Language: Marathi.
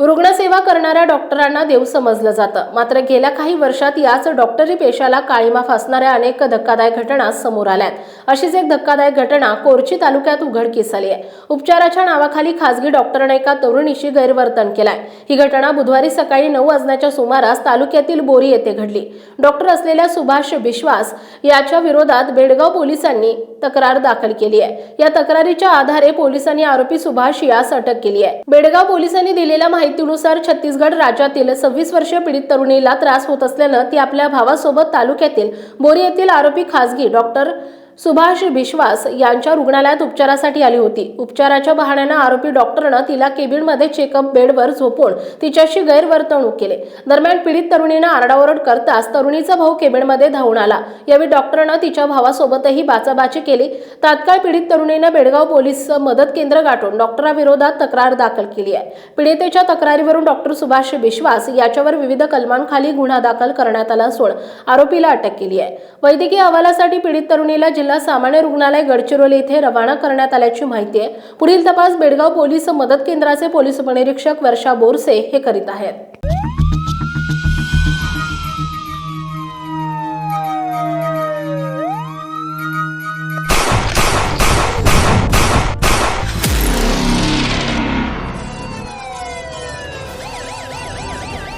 रुग्णसेवा करणाऱ्या डॉक्टरांना देव समजलं जातं. मात्र गेल्या काही वर्षात याच डॉक्टरी पेशाला काळीमा फासणाऱ्या अनेक धक्कादायक घटना समोर आल्यात. अशीच एक धक्कादायक घटना कोरची तालुक्यात उघडकीस आली आहे. उपचाराच्या नावाखाली खासगी डॉक्टरने एका तरुणीशी गैरवर्तन केलाय. ही घटना बुधवारी सकाळी नऊ वाजण्याच्या सुमारास तालुक्यातील बोरी येथे घडली. डॉक्टर असलेल्या सुभाष विश्वास याच्या विरोधात बेडगाव पोलिसांनी तक्रार दाखल केली आहे. या तक्रारीच्या आधारे पोलिसांनी आरोपी सुभाष यास अटक केली आहे. बेडगाव पोलिसांनी दिलेल्या माहितीनुसार छत्तीसगड राज्यातील सव्वीस वर्षीय पीडित तरुणीला त्रास होत असल्यानं ती आपल्या भावासोबत तालुक्यातील बोरी येथील आरोपी खासगी डॉक्टर सुभाष विश्वास यांच्या रुग्णालयात उपचारासाठी आली होती. उपचाराच्या बहाण्यानं आरोपी डॉक्टरनं तिला केबिनमध्ये चेकअप बेडवर झोपून तिच्याशी गैरवर्तणूक केली. दरम्यान पीडित तरुणीनं आरडाओरड करताच तरुणीचा भाऊ केबिनमध्ये धावून आला. यावेळी डॉक्टरनं तिच्या भावासोबतही बाचाबाची केली. तात्काळ पीडित तरुणीनं बेडगाव पोलीस मदत केंद्र गाठून डॉक्टराविरोधात तक्रार दाखल केली आहे. पीडितेच्या तक्रारीवरून डॉक्टर सुभाष विश्वास याच्यावर विविध कलमांखाली गुन्हा दाखल करण्यात आला असून आरोपीला अटक केली आहे. वैद्यकीय अहवालासाठी पीडित तरुणीला जिल्हा सामान्य रुग्णालय गडचिरोली येथे रवाना करण्यात आल्याची माहिती आहे. पुढील तपास बेडगाव पोलीस मदत केंद्राचे पोलीस उपनिरीक्षक वर्षा बोरसे हे करीत आहेत.